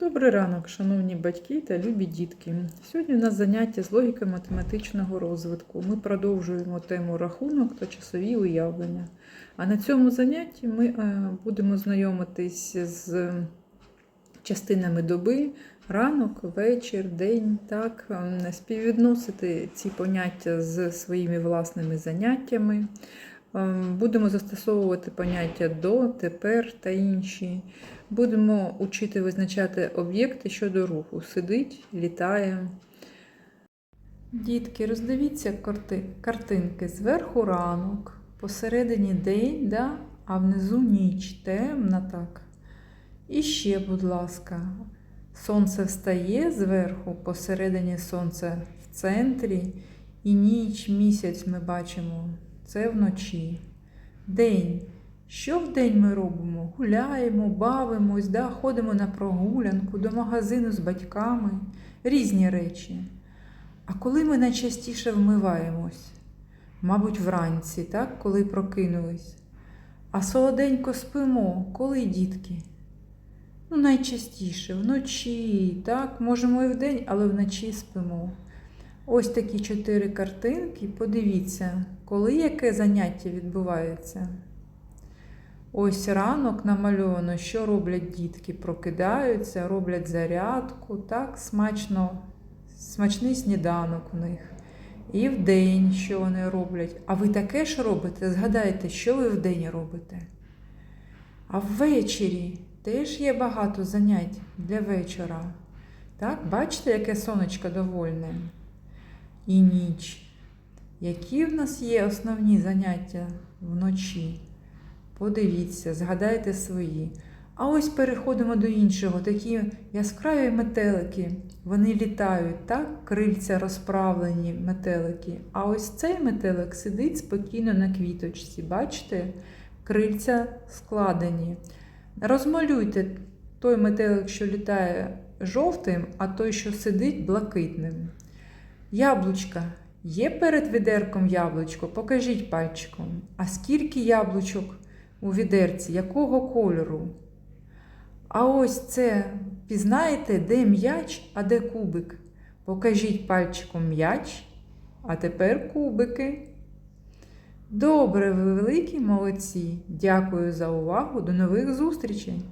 Добрий ранок, шановні батьки та любі дітки. Сьогодні у нас заняття з логіки математичного розвитку. Ми продовжуємо тему рахунок та часові уявлення. А на цьому занятті ми е, будемо знайомитись з частинами доби, ранок, вечір, день, так, ем, співвідносити ці поняття з своїми власними заняттями. Ем, Будемо застосовувати поняття до, тепер та інші. Будемо учити визначати об'єкти щодо руху. Сидить, літає. Дітки, роздивіться карти- картинки. Зверху ранок, посередині день, да? а внизу ніч. Темна так. І ще, будь ласка, сонце встає зверху, посередині сонце в центрі, і ніч, місяць ми бачимо. Це вночі. День. Що в день ми робимо? Гуляємо, бавимось, да? ходимо на прогулянку, до магазину з батьками, різні речі. А коли ми найчастіше вмиваємось? Мабуть, вранці, так? коли прокинулись. А солоденько спимо, коли дітки? Ну, найчастіше, вночі, так, можемо і вдень, але вночі спимо. Ось такі чотири картинки. Подивіться, коли яке заняття відбувається. Ось ранок намальовано, що роблять дітки. Прокидаються, роблять зарядку, так, смачно, смачний сніданок у них. І вдень, що вони роблять. А ви таке ж робите? Згадайте, що ви вдень робите. А ввечері теж є багато занять для вечора. Так, бачите, яке сонечко довольне? І ніч. Які в нас є основні заняття вночі? Подивіться, згадайте свої. А ось переходимо до іншого. Такі яскраві метелики. Вони літають, так? Крильця розправлені метелики. А ось цей метелик сидить спокійно на квіточці. Бачите? Крильця складені. Розмалюйте той метелик, що літає жовтим, а той, що сидить блакитним. Яблучка. Є перед відерком яблучко? Покажіть пальчиком. А скільки яблучок у відерці? Якого кольору? А ось це пізнаєте, де м'яч, а де кубик? Покажіть пальчиком м'яч, а тепер кубики. Добре, ви великі молодці. Дякую за увагу. До нових зустрічей!